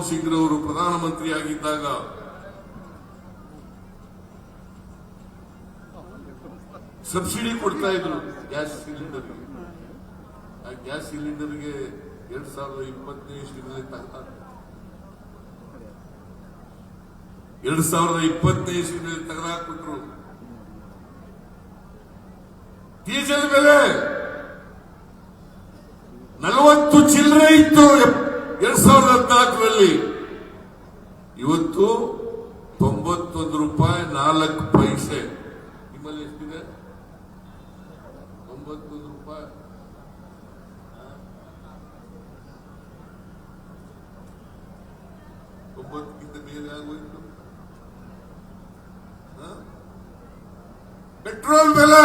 ಮನಮೋಹನ್ ಸಿಂಗ್ ರವರು ಪ್ರಧಾನಮಂತ್ರಿ ಆಗಿದ್ದಾಗ ಸಬ್ಸಿಡಿ ಕೊಡ್ತಾ ಇದ್ರು ಗ್ಯಾಸ್ ಸಿಲಿಂಡರ್ಗೆ ಆ ಗ್ಯಾಸ್ ಸಿಲಿಂಡರ್ಗೆ ಎರಡ್ ಸಾವಿರದ ಇಪ್ಪತ್ತನೇ ಇಸ್ವಿನಲ್ಲಿ ತಗೊಂಡ ಎರಡ್ ಸಾವಿರದ ಇಪ್ಪತ್ತನೇ ಇಸ್ವಿನಲ್ಲಿ ತೆಗೆದಾಕ್ಬಿಟ್ರು ಡೀಸೆಲ್ ಬೆಲೆ ನಲವತ್ತು ಚಿಲ್ಲರೆ ಇತ್ತು. ಎರಡ್ ಸಾವಿರದ ಹದಿನಾಲ್ಕರಲ್ಲಿ ಇವತ್ತು ತೊಂಬತ್ತೊಂದು ರೂಪಾಯಿ ನಾಲ್ಕು ಪೈಸೆ. ನಿಮ್ಮಲ್ಲಿ ಎಷ್ಟಿದೆ? ತೊಂಬತ್ತೊಂದು ರೂಪಾಯಿ. ತೊಂಬತ್ತಕ್ಕಿಂತ ಬೇರೆ ಆಗೋಯ್ತು? ಪೆಟ್ರೋಲ್ ಬೆಲೆ.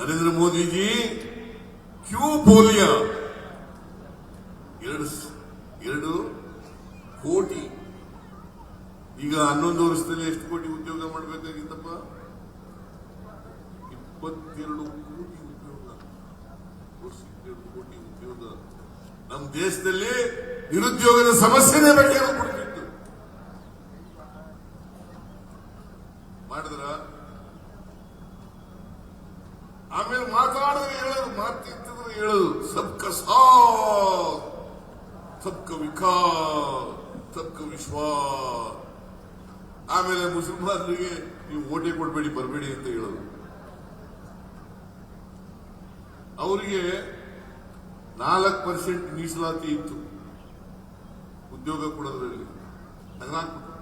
ನರೇಂದ್ರ ಮೋದಿಜಿ, ಕ್ಯೂ ಪೋಲಿಯಾ? ಎರಡು ಎರಡು ಕೋಟಿ. ಈಗ ಹನ್ನೊಂದು ವರ್ಷದಲ್ಲಿ ಎಷ್ಟು ಕೋಟಿ ಉದ್ಯೋಗ ಮಾಡಬೇಕಾಗಿತ್ತಪ್ಪ? ಇಪ್ಪತ್ತೆರಡು ಕೋಟಿ ಉದ್ಯೋಗ. ವರ್ಷಕ್ಕೆ ಕೋಟಿ ಉದ್ಯೋಗ. ನಮ್ಮ ದೇಶದಲ್ಲಿ ನಿರುದ್ಯೋಗದ ಸಮಸ್ಯೆನೇ ಬಗೆಹರ ಕೊಡ್ತಿತ್ತು ಮಾಡಿದ್ರ ಆಮೇಲೆ ಮಾತಾಡಿದ್ರೆ ಹೇಳೋದು ಹೇಳು ಸಬ್ಕ ಸಾಥ್, ಸಬ್ಕ ವಿಕಾಸ್ ಸಬ್ಕ ಆಮೇಲೆ ಮುಸಲ್ಮಾನರಿಗೆ ನೀವು ಓಟೆ ಕೊಡಬೇಡಿ, ಬರಬೇಡಿ ಅಂತ ಹೇಳೋದು. ಅವರಿಗೆ ನಾಲ್ಕು ಪರ್ಸೆಂಟ್ ಮೀಸಲಾತಿ ಇತ್ತು. ಉದ್ಯೋಗ ಕೊಡೋದ್ರಲ್ಲಿ. ತೆಗೆದಾಕ್ಬಿಟ್ರು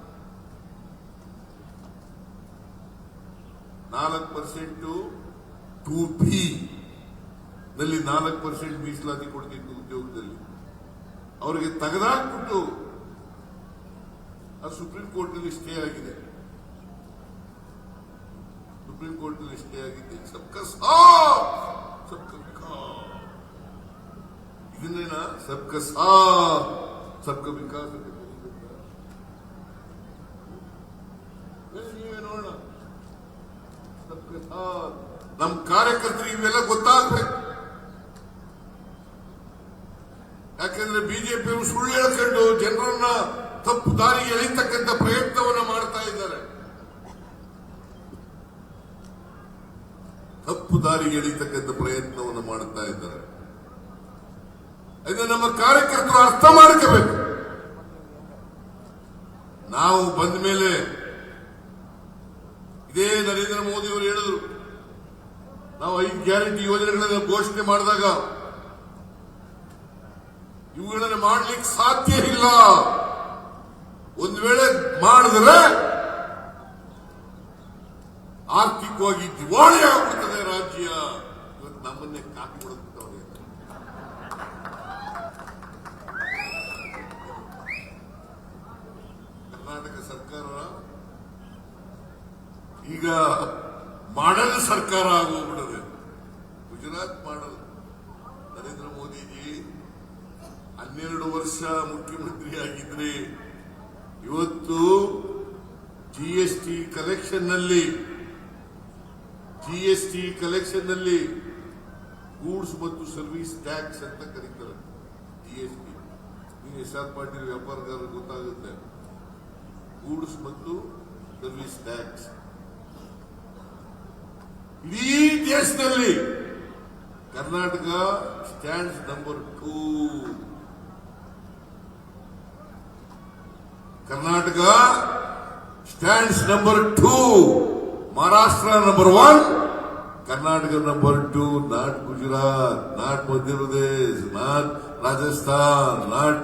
ನಾಲ್ಕು ಪರ್ಸೆಂಟ್ ಟು ಬಿ ನಲ್ಲಿ ನಾಲ್ಕು ಪರ್ಸೆಂಟ್ ಮೀಸಲಾತಿ ಕೊಡ್ತಿತ್ತು ಉದ್ಯೋಗದಲ್ಲಿ. ಅವರಿಗೆ ತೆಗೆದಾಕ್ಬಿಟ್ಟು ಅದು ಸುಪ್ರೀಂ ಕೋರ್ಟ್ನಲ್ಲಿ ಸ್ಟೇ ಆಗಿದೆ. ಸುಪ್ರೀಂ ಕೋರ್ಟ್ನಲ್ಲಿ ಸ್ಟೇ ಆಗಿದೆ. ಸಬ್ಕ ಸಾಥ್! ಸಬ್ಕ ವಿಕಾಸ್! ಇದನ್ನೇನ? ಸಬ್ಕ ಸಾಥ್! ಸಬ್ಕ ವಿಕಾಸ್ ಅಂತ ಕರೀಬೇಕಾ? ಏ, ನೀವೇ ನೋಡೋಣ. ಸಬ್ಕ ಸಾಥ್! ನಮ್ಮ ಕಾರ್ಯಕರ್ತರಿಗೆ ಇವೆಲ್ಲ ಗೊತ್ತಾಗ್ಬೇಕು. ಯಾಕೆಂದ್ರೆ ಬಿಜೆಪಿ ಸುಳ್ಳು ಹೇಳ್ಕೊಂಡು ಜನರನ್ನ ತಪ್ಪು ದಾರಿಗೆ ಎಳಿತಕ್ಕಂಥ ಪ್ರಯತ್ನವನ್ನ ಮಾಡ್ತಾ ಇದ್ದಾರೆ. ತಪ್ಪು ದಾರಿಗೆ ಎಳಿತಕ್ಕಂಥ ಪ್ರಯತ್ನವನ್ನು ಮಾಡ್ತಾ ಇದ್ದಾರೆ. ನಮ್ಮ ಕಾರ್ಯಕರ್ತರು ಅರ್ಥ ಮಾಡ್ಕೋಬೇಕು. ನಾವು ಬಂದ ಮೇಲೆ ಇದೇ ನರೇಂದ್ರ ಮೋದಿ ಅವರು ಹೇಳಿದ್ರು, ನಾವು ಐದು ಗ್ಯಾರಂಟಿ ಯೋಜನೆಗಳನ್ನು ಘೋಷಣೆ ಮಾಡಿದಾಗ ಇವುಗಳನ್ನ ಮಾಡ್ಲಿಕ್ಕೆ ಸಾಧ್ಯ ಇಲ್ಲ. ಒಂದು ವೇಳೆ ಮಾಡಿದ್ರೆ ಆರ್ಥಿಕವಾಗಿ ದಿವಾಳಿ ಆಗುತ್ತದೆ ರಾಜ್ಯ. ಇವತ್ತು ನಮ್ಮನ್ನೇ ಕಾಪಿ ಕರ್ನಾಟಕ ಸರ್ಕಾರ ಈಗ ಮಾಡಲ್ ಸರ್ಕಾರ ಆಗೋಗ್ಬಿಡದೆ. ಗುಜರಾತ್ ಮಾಡಲ್. ನರೇಂದ್ರ ಮೋದಿಜಿ ಹನ್ನೆರಡು ವರ್ಷ ಮುಖ್ಯಮಂತ್ರಿ ಆಗಿದ್ರೆ ಇವತ್ತು ಜಿಎಸ್ಟಿ ಕಲೆಕ್ಷನ್ನಲ್ಲಿ ಜಿಎಸ್ಟಿ ಕಲೆಕ್ಷನ್ನಲ್ಲಿ ಗೂಡ್ಸ್ ಮತ್ತು ಸರ್ವಿಸ್ ಟ್ಯಾಕ್ಸ್ ಅಂತ ಕರೀತಾರೆ ಜಿಎಸ್ಟಿ ನೀವು ಎಸ್ ಆರ್ ಪಾಟೀಲ್ ವ್ಯಾಪಾರಗಾರರು ಗೊತ್ತಾಗುತ್ತೆ. ಗೂಡ್ಸ್ ಮತ್ತು ಸರ್ವಿಸ್ ಟ್ಯಾಕ್ಸ್. ಇಡೀ ದೇಶದಲ್ಲಿ Karnataka stands number two Karnataka stands number two Maharashtra number one Karnataka number two not Gujarat not Madhya Pradesh not Rajasthan not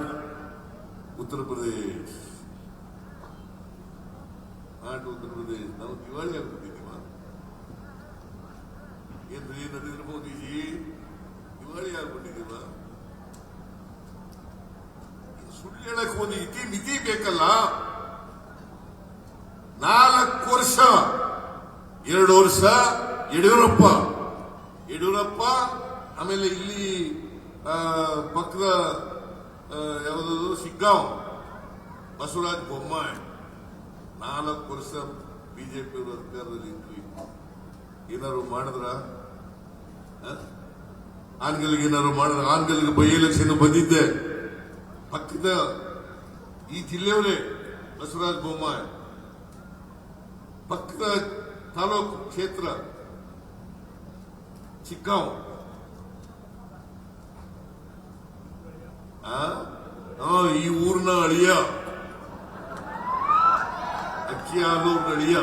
Uttar Pradesh not Uttar Pradesh ನಾವು ದಿವಾಳಿ ಆಗ್ಬಿಟ್ಟಿದ್ದೀವ ಏನ್ರಿ ನರೇಂದ್ರ ಮೋದಿಜಿ? ದಿವಾಳಿ ಆಗ್ಬಿಟ್ಟಿದ್ದೀವ ಸುಳ್ಳು ಹೇಳಕ್ ಒಂದು ಇತಿ ಮಿತಿ ಬೇಕಲ್ಲ? ನಾಲ್ಕು ವರ್ಷ. ಎರಡು ವರ್ಷ ಯಡಿಯೂರಪ್ಪ. ಯಡಿಯೂರಪ್ಪ ಆಮೇಲೆ ಇಲ್ಲಿ ಪಕ್ಕದ ಆ, ಯಾವುದದು? ಶಿಗ್ಗಾಂವ್. ಬೊಮ್ಮಾಯ್ ಬೊಮ್ಮಾಯಿ. ನಾಲ್ಕು ವರ್ಷ ಬಿಜೆಪಿ ಅಧಿಕಾರದಲ್ಲಿ ಇದ್ವಿ. ಏನಾದ್ರು ಮಾಡಿದ್ರ? ಆನ್ಗಲ್ಗೆ ಏನಾದ್ರು ಮಾಡಿದ್ರ? ಆನ್ಗಲ್ಗೆ ಬೈ ಎಲೆಕ್ಷನ್ ಬಂದಿದ್ದೆ. ಪಕ್ಕದ ಈ ಜಿಲ್ಲೆಯವರೇ ಬಸವರಾಜ ಬೊಮ್ಮಾಯಿ. ಪಕ್ಕದ ತಾಲೂಕು ಕ್ಷೇತ್ರ ಚಿಕ್ಕಾವ್. ಈ ಊರಿನ ಅಳಿಯ. ಅಕ್ಕಿ ಹಾಲೂರಿನ ಅಳಿಯ.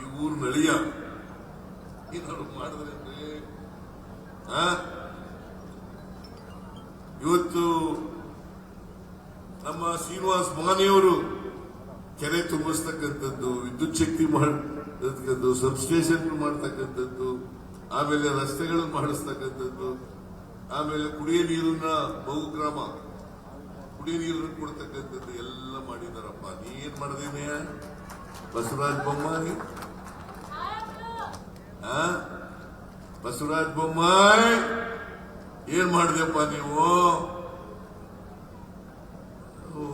ಈ ಊರಿನ ಅಳಿಯ. ಏನಾದ್ರು ಮಾಡಿದ್ರೆ ಆ ಇವತ್ತು ನಮ್ಮ ಶ್ರೀನಿವಾಸ್ ಮಾನೆಯವರು ಕೆರೆ ತುಂಬಿಸ್ತಕ್ಕಂಥದ್ದು, ವಿದ್ಯುತ್ ಶಕ್ತಿ ಮಾಡತಕ್ಕಂಥದ್ದು ಸಬ್ಸ್ಟೇಷನ್ ಮಾಡ್ತಕ್ಕಂಥದ್ದು, ಆಮೇಲೆ ರಸ್ತೆಗಳನ್ನು ಮಾಡಿಸ್ತಕ್ಕಂಥದ್ದು, ಆಮೇಲೆ ಕುಡಿಯೋ ನೀರನ್ನ ಬಹುಗ್ರಾಮ, ಕುಡಿಯ ನೀರನ್ನು ಕೊಡ್ತಕ್ಕಂಥದ್ದು ಎಲ್ಲ ಮಾಡಿದಾರಪ್ಪ. ನೀನ್ ಮಾಡಿದೀನಿ ಬಸವರಾಜ ಬೊಮ್ಮಾಯಿ? ಬಸವರಾಜ ಬೊಮ್ಮಾಯಿ? ಏನ್ ಮಾಡಿದೆಪ್ಪ ನೀವು ಓ.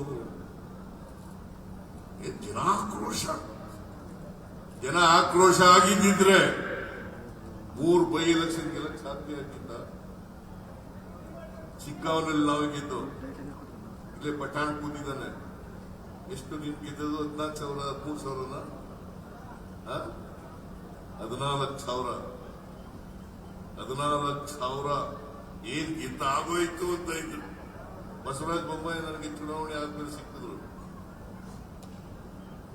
ಏ, ಜನ ಆಕ್ರೋಶ ಜನ ಆಕ್ರೋಶ ಆಗಿದ್ದಿದ್ರೆ ಮೂರು ಬೈ ಎಲೆಕ್ಷನ್ ಗೆಲ್ಲಕ್ ಸಾಧ್ಯ ಆಗಿದ್ದ ಚಿಕ್ಕವನಲ್ಲಿ ನಾವು ಗೆದ್ದು ಇಲ್ಲೇ ಪಠಾಣ್ ಕೂತಿದ್ದಾನೆ. ಎಷ್ಟು ನಿಮ್ ಗೆದ್ದದು ಹದಿನಾಲ್ಕು ಸಾವಿರ, ಹದಿಮೂರು ಸಾವಿರನ? ಹದಿನಾಲ್ಕು ಸಾವಿರ. ಹದಿನಾಲ್ಕು ಸಾವಿರ. ಏನ್ ಗೆದ್ದಾಗೋಯ್ತು ಅಂತ ಇದ್ರು. ಬಸವರಾಜ ಬೊಮ್ಮಾಯಿ ನನಗೆ ಚುನಾವಣೆ ಆದ್ಮೇಲೆ ಸಿಕ್ಕಿದ್ರು.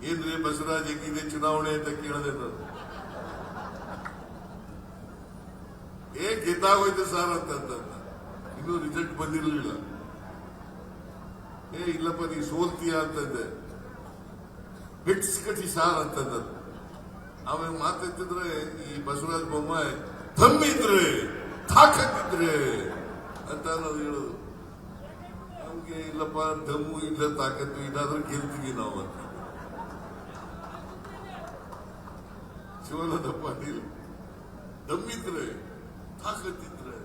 ಏನ್ರಿ ಬಸವರಾಜ್ ಹೆಂಗಿದೆ ಚುನಾವಣೆ ಅಂತ ಕೇಳಿದೆ ನಾನು. ಏ ಗೆದ್ದಾಗೋಯ್ತು ಸರ್ ಅಂತ ಇನ್ನೂ ರಿಸಲ್ಟ್ ಬಂದಿರಲಿಲ್ಲ. ಏ, ಇಲ್ಲಪ್ಪ ನೀ ಸೋಲ್ತೀಯ ಅಂತಂದೆ. ಬಿಟ್ಸ್ ಕಟಿ ಸಾರ್ ಅಂತಂದ. ಆಮೇಲೆ ಮಾತಾಡ್ತಿದ್ರೆ ಈ ಬಸವರಾಜ ಬೊಮ್ಮಾಯಿ, ತಮ್ಮಿದ್ರೆ, ತಾಕತ್ತಿದ್ರೆ ಅಂತ ನಾವು ಹೇಳೋದು. ನಮ್ಗೆ ಇಲ್ಲಪ್ಪ, ದಮ್ಮು ಇಲ್ಲ, ತಾಕತ್ತು ಇಲ್ಲಾದ್ರೂ ಗೆಲ್ತೀವಿ ನಾವು ಅಂತ. ಶಿವನದ ಪಾಟೀಲ್. ದಮ್ಮಿದ್ರೆ, ತಾಕತ್ತಿದ್ರೆ.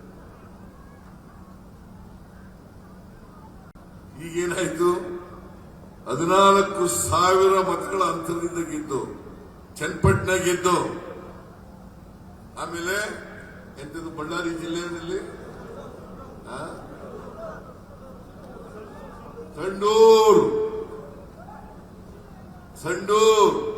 ಈಗೇನಾಯ್ತು? ಹದಿನಾಲ್ಕು ಸಾವಿರ ಮತಗಳ ಅಂತರದಿಂದ ಗೆದ್ದು, ಚನ್ನಪಟ್ಟಣ ಗೆದ್ದು, ಆಮೇಲೆ ಎಂತದ್ದು ಬಳ್ಳಾರಿ ಜಿಲ್ಲೆಯಲ್ಲಿ? ಸಂಡೂರ್ ಸಂಡೂರು